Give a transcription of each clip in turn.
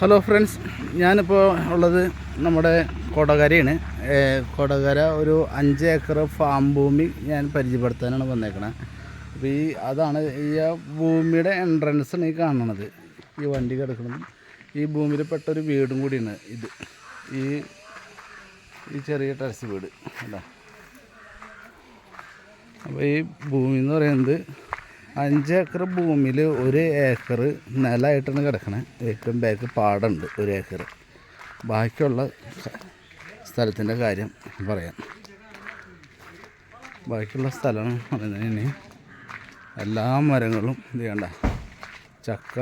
Hello friends ഞാനിപ്പോൾ ഉള്ളത് നമ്മുടെ കൊടകരയാണ്. കൊടകര ഒരു അഞ്ച് ഏക്കർ ഫാം ഭൂമി ഞാൻ പരിചയപ്പെടുത്താനാണ് വന്നേക്കണത് അപ്പോൾ ഈ അതാണ് ഈ ആ ഭൂമിയുടെ എൻട്രൻസ് ആണ് ഈ കാണണത്. ഈ വണ്ടി കിടക്കുന്നത്. ഈ ഭൂമിയിൽ പെട്ടൊരു വീടും കൂടിയാണ് ഇത്. ഈ ഈ ചെറിയ ടെറസ് വീട്. അല്ല അപ്പോൾ ഈ ഭൂമി എന്ന് പറയുന്നത് അഞ്ച് ഏക്കർ ഭൂമിയിൽ ഒരു ഏക്കർ നിലമായിട്ടാണ് കിടക്കണേ. ഏറ്റവും ബാക്ക് പാടുണ്ട് ഒരു ഏക്കർ. ബാക്കിയുള്ള സ്ഥലത്തിന്റെ കാര്യം പറയാം. ബാക്കിയുള്ള സ്ഥലം പറയുന്നതിന് എല്ലാ മരങ്ങളും ഇത് ചെയ്യണ്ട ചക്ക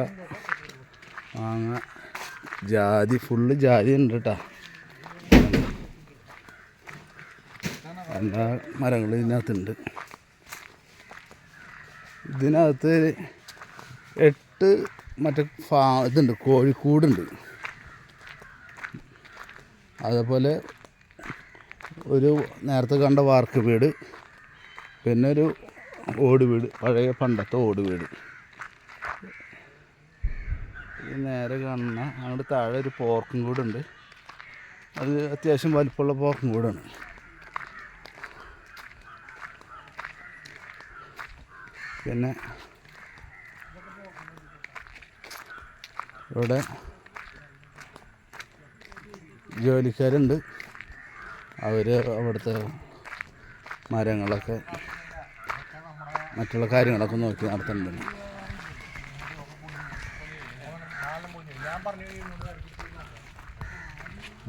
മാങ്ങ ജാതി ഫുള്ള് ജാതി ഉണ്ട് കേട്ടോ. എല്ലാ മരങ്ങളും ഇതിനകത്തുണ്ട്. ഇതിനകത്ത് എട്ട് മറ്റേ ഫാ ഇതുണ്ട് കോഴിക്കൂടുണ്ട്. അതേപോലെ ഒരു നേരത്തെ കണ്ട വാർക്ക് വീട് പിന്നെ ഒരു ഓട് വീട് പഴയ പണ്ടത്തെ ഓട് വീട്. നേരെ കാണുന്ന അങ്ങോട്ട് താഴെ ഒരു പോർക്കും കൂടുണ്ട്. അത് അത്യാവശ്യം വലിപ്പമുള്ള പോർക്കും കൂടാണ്. പിന്നെ ഇവിടെ ജോലിക്കാരുണ്ട്. അവർ അവിടുത്തെ മരങ്ങളൊക്കെ മറ്റുള്ള കാര്യങ്ങളൊക്കെ നോക്കി നടത്തുന്നുണ്ട്.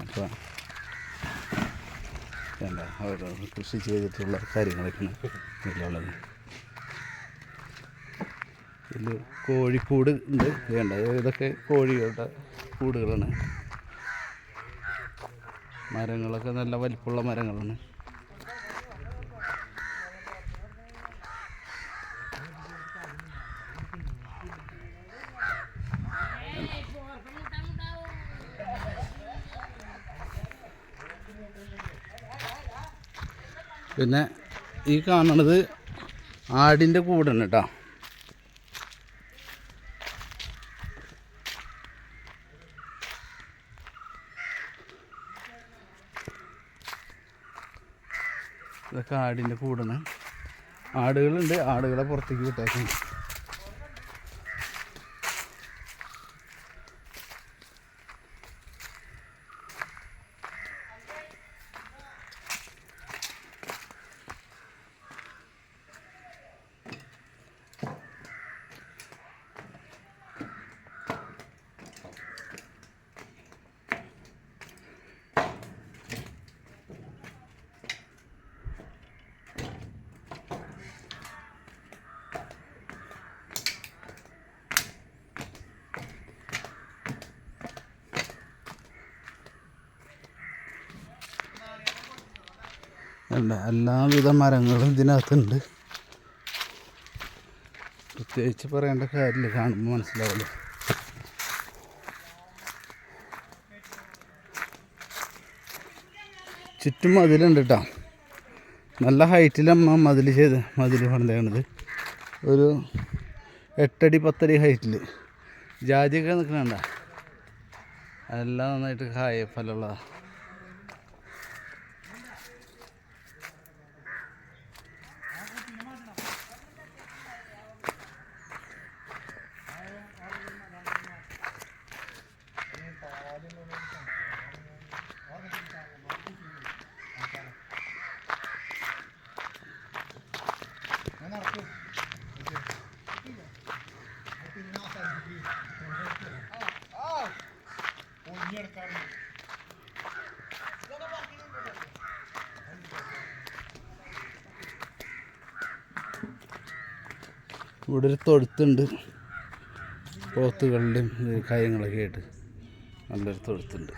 അപ്പോൾ എന്താ അവർ കൃഷി ചെയ്തിട്ടുള്ള കാര്യങ്ങളൊക്കെയാണ് ഇതിലുള്ളത്. ഇതിൽ കോഴിക്കൂട് ഉണ്ട്. വേണ്ട ഇതൊക്കെ കോഴികളുടെ കൂടുകളാണ്. മരങ്ങളൊക്കെ നല്ല വലിപ്പമുള്ള മരങ്ങളാണ്. പിന്നെ ഈ കാണുന്നത് ആടിന്റെ കൂടാണ് കേട്ടോ. ഇതൊക്കെ ആടിന്റെ കൂടാണ്. ആടുകളുണ്ട്. ആടുകളെ പുറത്തേക്ക് വിട്ടേക്കും എല്ലാവിധ മരങ്ങളും ഇതിനകത്തുണ്ട്. പ്രത്യേകിച്ച് പറയേണ്ട കാര്യമില്ല കാണുമ്പോൾ മനസ്സിലാവില്ല ചുറ്റും മതിലുണ്ട് കേട്ടോ നല്ല ഹൈറ്റിലമ്മ മതിൽ ചെയ്ത് മതിൽ പണിതാണിത് ഒരു എട്ടടി പത്തടി ഹൈറ്റിൽ ജാതിയൊക്കെ നിൽക്കണണ്ട എല്ലാം നന്നായിട്ട് കായ ഫലമുള്ളതാണ് ഇവിടെ ഒരു തൊഴുത്തുണ്ട്. പോത്തുകളുടെയും കാര്യങ്ങളൊക്കെ ആയിട്ട് നല്ലൊരു തൊഴുത്തുണ്ട്.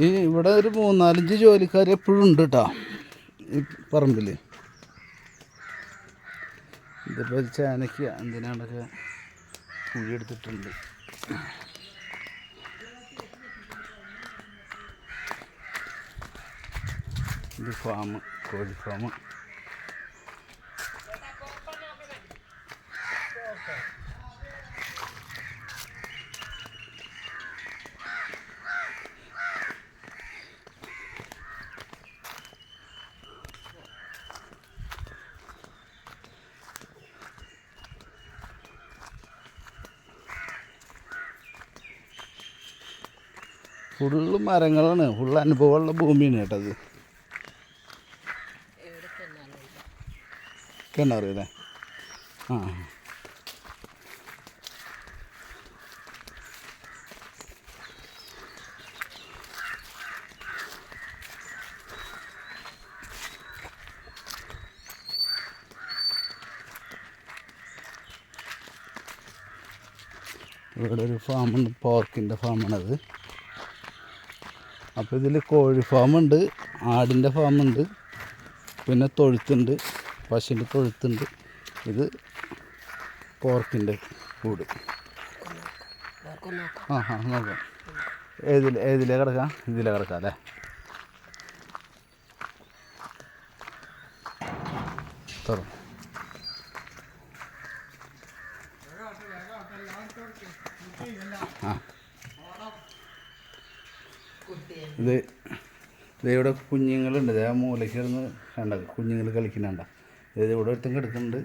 ഈ ഇവിടെ ഒരു മൂന്നാലഞ്ച് ജോലിക്കാർ എപ്പോഴും ഉണ്ട് കേട്ടോ ഈ പറമ്പിൽ ഇതിപ്പോൾ ചേനയ്ക്ക് കുഴി കുഴിയെടുത്തിട്ടുണ്ട് ഇത് ഫാം കോഴി ഫാം ഫുള്ള് മരങ്ങളാണ്. ഫുള്ള് അനുഭവമുള്ള ഭൂമിയാണ് കേട്ടോ അത്. കിണറ് അല്ലേ? ആ. ഇവിടെ ഒരു ഫാമുണ്ട് പോർക്കിന്റെ ഫാമാണത് അപ്പോൾ ഇതിൽ കോഴി ഫാമുണ്ട് ആടിന്റെ ഫാമുണ്ട് പിന്നെ തൊഴുത്തുണ്ട് പശുവിന്റെ തൊഴുത്തുണ്ട്. ഇത് പോർക്കിന്റെ കൂട്. ആ ആ നോക്കാം. ഏതിൽ ഏതിലേ കിടക്കാം? ഇതിലേ കിടക്കാം അല്ലേ? തുറ ആ. ഇത് ഇതേവിടെ കുഞ്ഞുങ്ങളുണ്ട്. ഇതേ ആ മൂലയ്ക്ക് കിടന്ന് കണ്ട കുഞ്ഞുങ്ങൾ കളിക്കുന്നുണ്ട. ഇത് ഇവിടെ ഒരുത്തം കിടക്കുന്നുണ്ട്.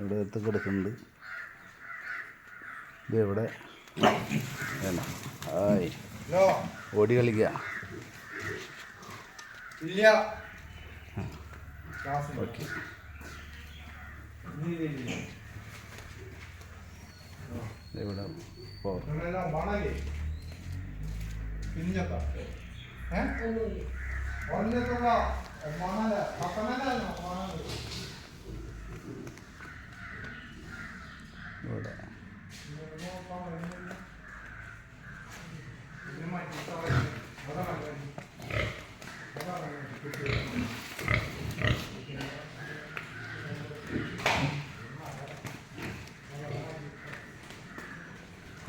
ഇവിടെ ഒരുത്തം കിടക്കുന്നുണ്ട്. ഇത് ഇവിടെ. വേണ്ട. ആയി. ഓടി കളിക്കുക ഇല്ല. ഓക്കെ. ഇവിടെ. പോ ബാണല്ലേ പിഞ്ഞത്ത. ഏ? ഒന്നത്തുള്ള മണല പത്തനല്ല മണൽ ഇവിടെ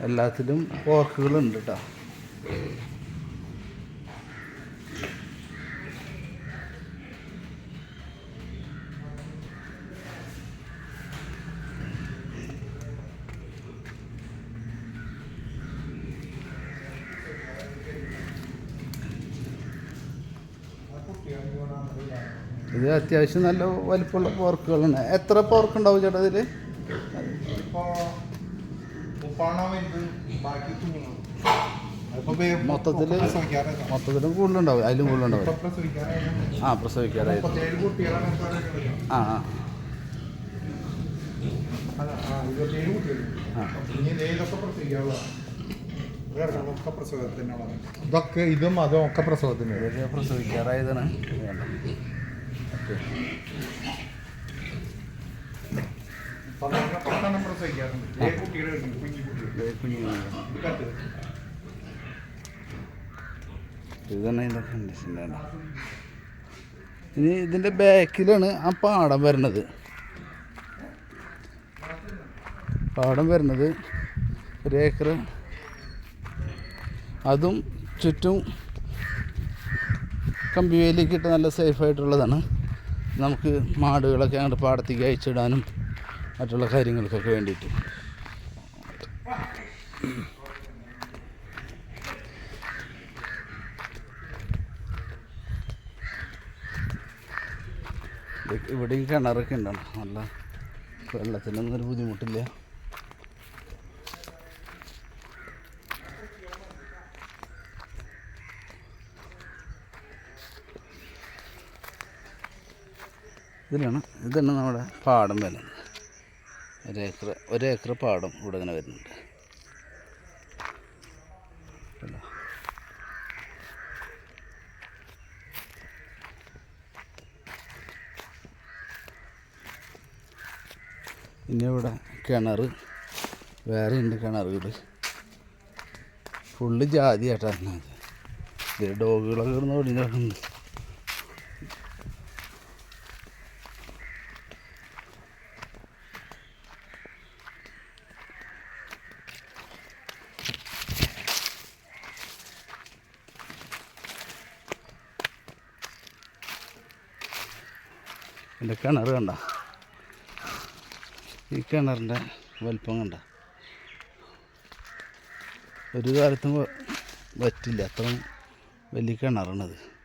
എല്ലാത്തിലും വാക്കുകളുണ്ട് കേട്ടോ ഇത് അത്യാവശ്യം നല്ല വലിപ്പമുള്ള പോർക്കുകളാണ് എത്ര പോർക്ക് ഉണ്ടാവും ചേട്ടാ ഇതിൽ ഇപ്പൊ മുപ്പാണോ വലുത് ബാക്കി കുഞ്ഞുങ്ങൾ അതിപ്പോ മൊത്തത്തിൽ കൂടുതലുണ്ടാവും അതിലും കൂടുതലുണ്ടാവും. ആ പ്രസവിക്കാറായി മുപ്പത്തേഴ് കുട്ടികളാണ് ഇപ്പൊ ആ ആ. ഇതൊക്കെ ഇതും അതും ഒക്കെ പ്രസവത്തിന് പ്രസവിക്കാറായതാണ്. പത്തെണ്ണം പ്രസവിക്കാറുണ്ട്. ഏഴ് കുട്ടികളുണ്ട് കുഞ്ഞു കുട്ടികൾ കുഞ്ഞുങ്ങൾ ഇത് കട്ട് ഇത് ഇതിന്റെ കണ്ടീഷൻ ഇനി ഇതിന്റെ ബാക്കിലാണ് ആ പാടം വരുന്നത്. പാടം വരുന്നത് ഒരു ഏക്കർ അതും ചുറ്റും കമ്പിവേലിക്ക് ഇട്ട് നല്ല സേഫായിട്ടുള്ളതാണ് നമുക്ക് മാടുകളൊക്കെ അങ്ങോട്ട് പാടത്തേക്ക് അയച്ചിടാനും മറ്റുള്ള കാര്യങ്ങൾക്കൊക്കെ വേണ്ടിയിട്ട്. ഇവിടെ ഈ കിണറൊക്കെ ഉണ്ടാണ് നല്ല വെള്ളത്തിനൊന്നും ഒരു ബുദ്ധിമുട്ടില്ല. ഇതിലാണ് ഇതാണ് നമ്മുടെ പാടം വരുന്നത്. ഒരേക്കർ ഒരേക്കർ പാടം ഇവിടെ ഇങ്ങനെ വരുന്നുണ്ട്. പിന്നെ ഇവിടെ കിണർ വേറെ ഉണ്ട് കിണറുകൾ ഫുള്ള് ജാതി ആയിട്ടാണ് ഇത് ഡോഗുകളൊക്കെ കിടന്ന് ഒടിഞ്ഞ് കിടക്കുന്നുണ്ട് എന്റെ കിണർ കണ്ട? ഈ കിണറിന്റെ വലിപ്പം കണ്ട. ഒരു കാലത്തും പറ്റില്ല വറ്റില്ല. അത്ര വലിയ കിണറാണത്.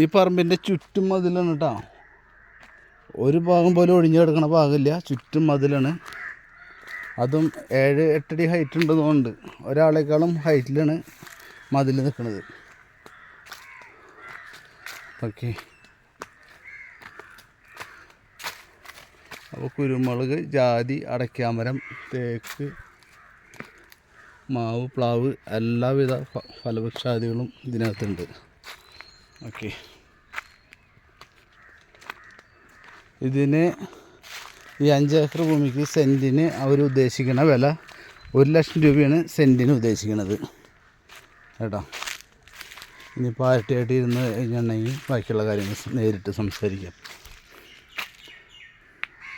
ഈ പറമ്പിന്റെ ചുറ്റും മതിലാണ് കേട്ടോ ഒരു ഭാഗം പോലും ഒഴിഞ്ഞു കിടക്കണ ഭാഗമില്ല ചുറ്റും മതിലാണ്. അതും ഏഴ് എട്ടടി ഹൈറ്റ് ഉണ്ടെന്നുണ്ട് ഒരാളെക്കാളും ഹൈറ്റിലാണ് മതിൽ നിൽക്കുന്നത് ഓക്കെ അപ്പോൾ കുരുമുളക് ജാതി അടയ്ക്കാമരം തേക്ക് മാവ് പ്ലാവ് എല്ലാവിധ ഫലവൃക്ഷാദികളും ഇതിനകത്തുണ്ട്. ഓക്കെ. ഇതിന് ഈ അഞ്ച് ഏക്കർ ഭൂമിക്ക് സെന്റിന് അവർ ഉദ്ദേശിക്കുന്ന വില ഒരു ലക്ഷം രൂപയാണ് സെന്റിന് ഉദ്ദേശിക്കുന്നത് കേട്ടോ? ഇനി പാർട്ടിയായിട്ട് ഇരുന്ന് കഴിഞ്ഞിട്ടുണ്ടെങ്കിൽ ബാക്കിയുള്ള കാര്യങ്ങൾ നേരിട്ട് സംസാരിക്കാം.